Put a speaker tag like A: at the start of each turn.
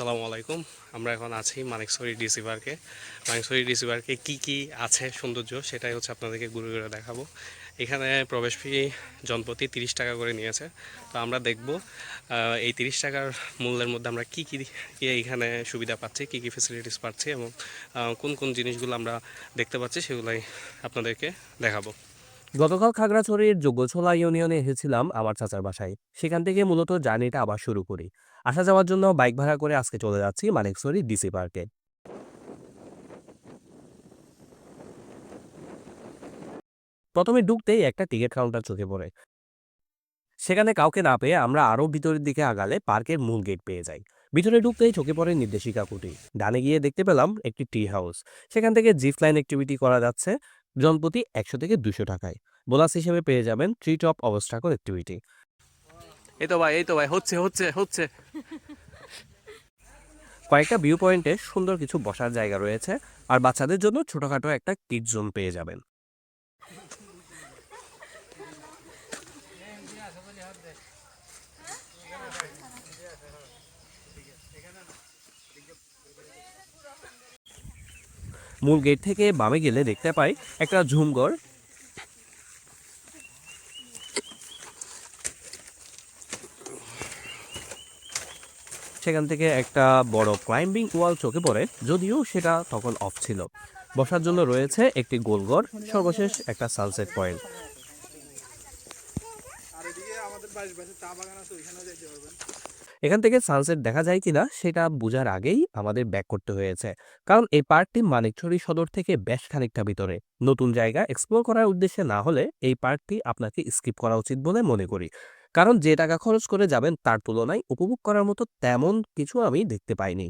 A: আসসালামু আলাইকুম। আমরা এখন আছি মানিকছড়ি ডিসি পার্কে মানিকছড়ি ডিসি পার্কে কী কী আছে সৌন্দর্য সেটাই হচ্ছে আপনাদেরকে ঘুরে ঘুরে দেখাবো। এখানে প্রবেশ ফি জনপ্রতি তিরিশ টাকা করে নিয়েছে। তো আমরা দেখব এই তিরিশ টাকার মূল্যের মধ্যে আমরা কী কী কী এইখানে সুবিধা পাচ্ছি, কী কী ফেসিলিটিস পাচ্ছি এবং কোন কোন জিনিসগুলো আমরা দেখতে পাচ্ছি সেগুলাই আপনাদেরকে দেখাবো।
B: গতকাল খাগড়াছড়ির যোগ্যছোলা ইউনিয়নে এসেছিলাম আমার চাচার বাসায়। সেখান থেকে মূলত জার্নিটা আবার শুরু করি। আসা যাওয়ার জন্য বাইক ভাড়া করে আজকে চলে যাচ্ছি মানিকছড়ি ডিসি পার্কে। প্রথমে ঢুকতেই একটা টিকিট কাউন্টার চোখে পড়ে। সেখানে কাউকে না পেয়ে আমরা আরও ভিতরের দিকে আগালে পার্কের মূল গেট পেয়ে যাই। ভিতরে ঢুকতেই চোখে পড়ে নির্দেশিকা কুটি। ডানে গিয়ে দেখতে পেলাম একটি টি হাউস। সেখান থেকে জিপ লাইন অ্যাক্টিভিটি করা যাচ্ছে। জনপ্রতি একশো থেকে দুশো টাকায়। বোনাস হিসেবে পেয়ে যাবেন ট্রি টপ অবস্ট্রাকল অ্যাক্টিভিটি।
A: এই তো ভাই, এই তো ভাই, হচ্ছে হচ্ছে হচ্ছে।
B: কয়েকটা ভিউ পয়েন্টে সুন্দর কিছু বসার জায়গা রয়েছে, আর বাচ্চাদের জন্য ছোটখাটো একটা কিড জোন পেয়ে যাবেন। মূল গেট থেকে বামে গেলে দেখতে পাই একটা ঝুমঘর। সেখান থেকে একটা বড় ক্লাইম্বিং ওয়াল চোখে পড়ে, যদিও সেটা তখন অফ ছিল। বসার জন্য রয়েছে একটি গোলঘর সর্বশেষ একটা সানসেট পয়েন্ট এখান থেকে সানসেট দেখা যায় কিনা, সেটা বোঝার আগেই আমাদের ব্যাক করতে হয়েছে। কারণ এই পার্কটি মানিকছড়ি সদর থেকে বেশ খানিকটা ভিতরে। নতুন জায়গা এক্সপ্লোর করার উদ্দেশ্যে না হলে এই পার্কটি আপনাকে স্কিপ করা উচিত বলে মনে করি। কারণ যে টাকা খরচ করে যাবেন তার তুলনায় উপভোগ করার মতো তেমন কিছু আমি দেখতে পাইনি।